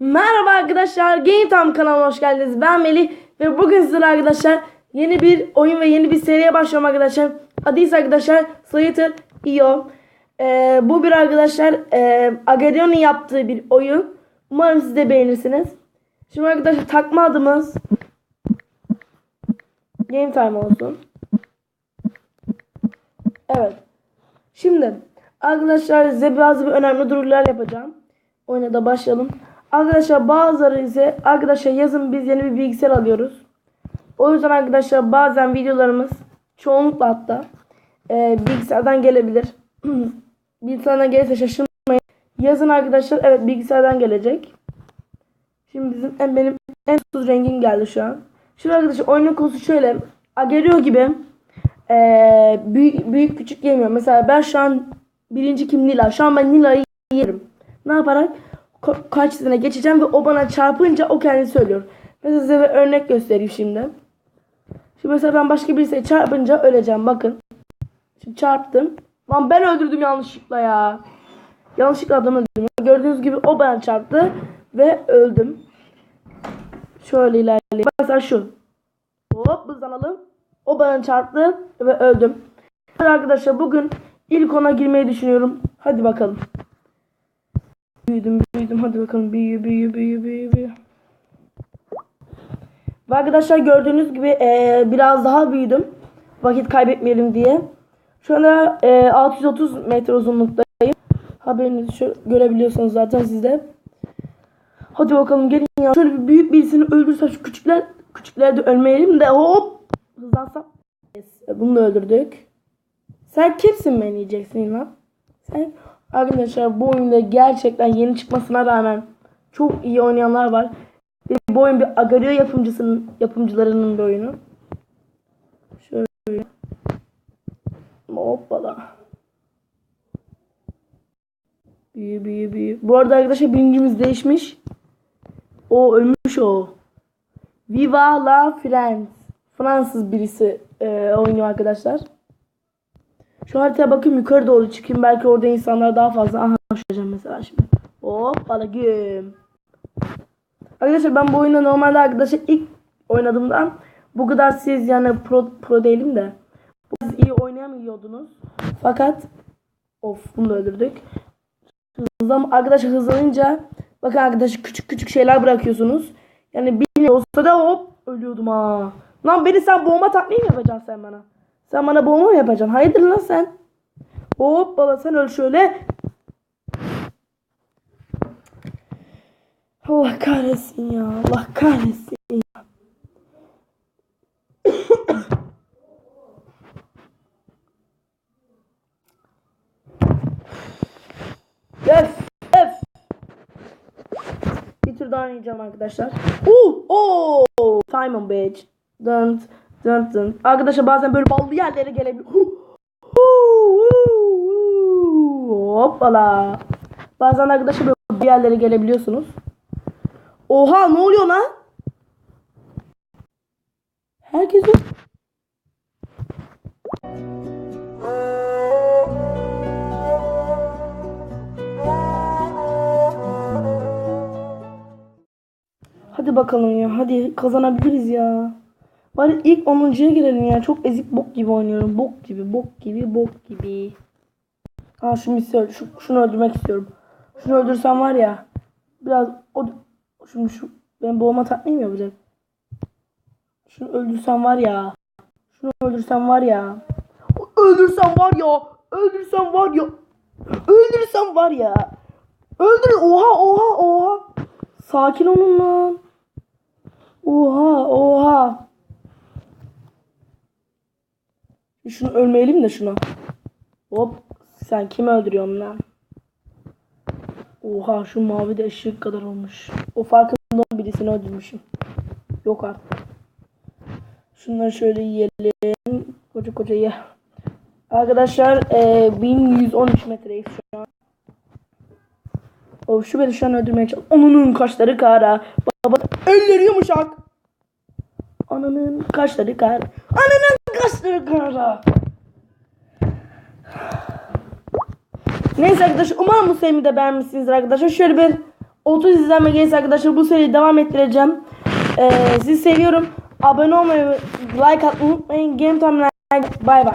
Merhaba arkadaşlar, Game Time kanalına hoş geldiniz. Ben Melih ve bugün sizlerle arkadaşlar yeni bir oyun ve yeni bir seriye başlıyorum arkadaşlar. Adı ise arkadaşlar Slater IO. Ee, bu bir arkadaşlar e, Agarion yaptığı bir oyun. Umarım siz de beğenirsiniz. Şimdi arkadaşlar takma adımız Game Time olsun. Evet. Şimdi arkadaşlar size bazı bir önemli durumlar yapacağım. Oyuna da başlayalım. Arkadaşlar bazıları ise arkadaşlar yazın biz yeni bir bilgisayar alıyoruz. O yüzden arkadaşlar bazen videolarımız çoğunlukla hatta e, bilgisayardan gelebilir. bilgisayardan gelirse şaşırmayın. Yazın arkadaşlar evet bilgisayardan gelecek. Şimdi bizim en benim en tuz rengim geldi şu an. Şimdi arkadaşlar oyunun konusu şöyle. Ageriyor gibi ee, büyük, büyük küçük yemiyor. Mesela ben şu an birinci kim Nila. Şu an ben Nila'yı yerim. Ne yaparak? Ka- karşısına geçeceğim ve o bana çarpınca o kendi söylüyor. Mesela size bir örnek göstereyim şimdi. Şimdi mesela ben başka birisiyle çarpınca öleceğim. Bakın. Şimdi çarptım. Lan ben öldürdüm yanlışlıkla ya. Yanlışlıkla adamı öldürdüm. Gördüğünüz gibi o bana çarptı ve öldüm. Şöyle ilerleyeyim. Mesela şu. Hop hızlanalım. O bana çarptı ve öldüm. Arkadaşlar bugün ilk ona girmeyi düşünüyorum. Hadi bakalım. Büyüdüm büyüdüm hadi bakalım büyü büyü büyü büyü büyü. Ve arkadaşlar gördüğünüz gibi eee, biraz daha büyüdüm. Vakit kaybetmeyelim diye. Şu anda eee, 630 metre uzunluktayım. Haberinizi şu, görebiliyorsunuz zaten sizde. Hadi bakalım gelin ya. Şöyle bir büyük birisini öldürsem şu küçükler küçükler de ölmeyelim de hop hızlansam. Bunu da öldürdük. Sen kimsin beni yiyeceksin lan? Sen arkadaşlar bu oyunda gerçekten yeni çıkmasına rağmen çok iyi oynayanlar var. Bu oyun bir Agario yapımcısının yapımcılarının bir oyunu. Şöyle. Hoppala. Büyü büyü büyü. Bu arada arkadaşlar birincimiz değişmiş. O ölmüş o. Viva la France. Fransız birisi e, oynuyor arkadaşlar. Şu haritaya bakayım yukarı doğru çıkayım. Belki orada insanlar daha fazla. Aha şuracağım mesela şimdi. Hop bala güm. Arkadaşlar ben bu oyunu normalde arkadaşlar ilk oynadığımdan bu kadar siz yani pro, pro değilim de siz iyi oynayamıyordunuz. Fakat of bunu da öldürdük. Hızlan, arkadaşlar hızlanınca bakın arkadaşlar küçük küçük şeyler bırakıyorsunuz. Yani bir olsa da hop ölüyordum ha. Lan beni sen boğma takmayı mı yapacaksın sen bana? Sen bana boğma mı yapacaksın? Hayırdır lan sen? Hop baba sen öl şöyle. Allah kahretsin ya. Allah kahretsin ya. Öf öf. Bir tur daha oynayacağım arkadaşlar. Oo, oo, Simon bitch. Dın dın dın. Arkadaşlar bazen böyle ballı yerlere gelebiliyor. Hoppala. Bazen arkadaşlar böyle ballı yerlere gelebiliyorsunuz. Oha ne oluyor lan? Herkes Hadi bakalım ya. Hadi kazanabiliriz ya. Bari ilk 10.ya girelim ya. Çok ezik bok gibi oynuyorum. Bok gibi, bok gibi, bok gibi. Ha şu misal, şu, şunu öldürmek istiyorum. Şunu öldürsem var ya. Biraz o şimdi şu ben boğma takmayı mı yapacak? Şunu öldürsem var ya. Şunu öldürsem var ya. Öldürsem var ya. Öldürsem var ya. Öldürsem var ya. Öldür. Oha oha oha. Sakin olun lan. Oha oha. Şunu ölmeyelim de şuna. Hop. Sen kimi öldürüyorsun lan? Oha şu mavi de ışık kadar olmuş. O farkında birisini öldürmüşüm. Yok artık. Şunları şöyle yiyelim. Koca koca ye. Arkadaşlar e, 1113 metreyiz şu an. O şu beni şu an öldürmeye çalışıyor. Onun kaşları kara. Baba elleri yumuşak. Ananın kaşları kara. Ananın kaşları kara. Neyse arkadaşlar umarım bu serimi de beğenmişsinizdir arkadaşlar. Şöyle bir 30 izlenme gelirse arkadaşlar bu seriyi devam ettireceğim. Ee, sizi seviyorum. Abone olmayı, like atmayı unutmayın. Game Time Bay bay.